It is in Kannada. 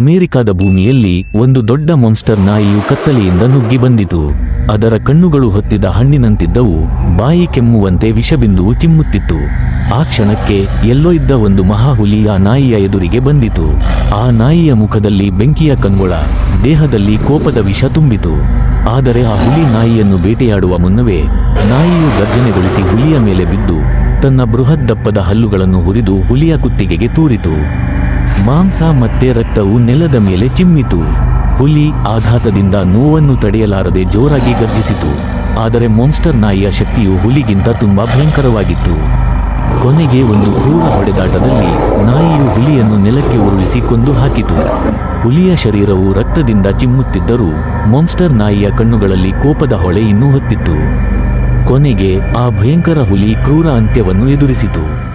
ಅಮೆರಿಕದ ಭೂಮಿಯಲ್ಲಿ ಒಂದು ದೊಡ್ಡ ಮಾನ್ಸ್ಟರ್ ನಾಯಿಯು ಕತ್ತಲೆಯಿಂದ ನುಗ್ಗಿ ಬಂದಿತು. ಅದರ ಕಣ್ಣುಗಳು ಹೊತ್ತಿದ ಹಣ್ಣಿನಂತಿದ್ದವು, ಬಾಯಿ ಕೆಮ್ಮುವಂತೆ ವಿಷಬಿಂದುವು ಚಿಮ್ಮುತ್ತಿತ್ತು. ಆ ಕ್ಷಣಕ್ಕೆ ಎಲ್ಲೋ ಇದ್ದ ಒಂದು ಮಹಾಹುಲಿ ಆ ನಾಯಿಯ ಎದುರಿಗೆ ಬಂದಿತು. ಆ ನಾಯಿಯ ಮುಖದಲ್ಲಿ ಬೆಂಕಿಯ ಕಂಗೊಳ, ದೇಹದಲ್ಲಿ ಕೋಪದ ವಿಷ ತುಂಬಿತು. ಆದರೆ ಆ ಹುಲಿ ನಾಯಿಯನ್ನು ಬೇಟೆಯಾಡುವ ಮುನ್ನವೇ ನಾಯಿಯು ಗರ್ಜನೆಗೊಳಿಸಿ ಹುಲಿಯ ಮೇಲೆ ಬಿದ್ದು, ತನ್ನ ಬೃಹದ್ದಪ್ಪದ ಹಲ್ಲುಗಳನ್ನು ಹುರಿದು ಹುಲಿಯ ಕುತ್ತಿಗೆಗೆ ತೂರಿತು. ಮಾಂಸ ಮತ್ತೆ ರಕ್ತವು ನೆಲದ ಮೇಲೆ ಚಿಮ್ಮಿತು. ಹುಲಿ ಆಘಾತದಿಂದ ನೋವನ್ನು ತಡೆಯಲಾರದೆ ಜೋರಾಗಿ ಗರ್ಜಿಸಿತು. ಆದರೆ ಮಾನ್ಸ್ಟರ್ ನಾಯಿಯ ಶಕ್ತಿಯು ಹುಲಿಗಿಂತ ತುಂಬಾ ಭಯಂಕರವಾಗಿತ್ತು. ಕೊನೆಗೆ ಒಂದು ಕ್ರೂರ ಹೊಡೆದಾಟದಲ್ಲಿ ನಾಯಿಯು ಹುಲಿಯನ್ನು ನೆಲಕ್ಕೆ ಉರುಳಿಸಿ ಕೊಂದು ಹಾಕಿತು. ಹುಲಿಯ ಶರೀರವು ರಕ್ತದಿಂದ ಚಿಮ್ಮುತ್ತಿದ್ದರೂ ಮಾನ್ಸ್ಟರ್ ನಾಯಿಯ ಕಣ್ಣುಗಳಲ್ಲಿ ಕೋಪದ ಹೊಳೆ ಇನ್ನೂ ಹೊತ್ತಿತ್ತು. ಕೊನೆಗೆ ಆ ಭಯಂಕರ ಹುಲಿ ಕ್ರೂರ ಅಂತ್ಯವನ್ನು ಎದುರಿಸಿತು.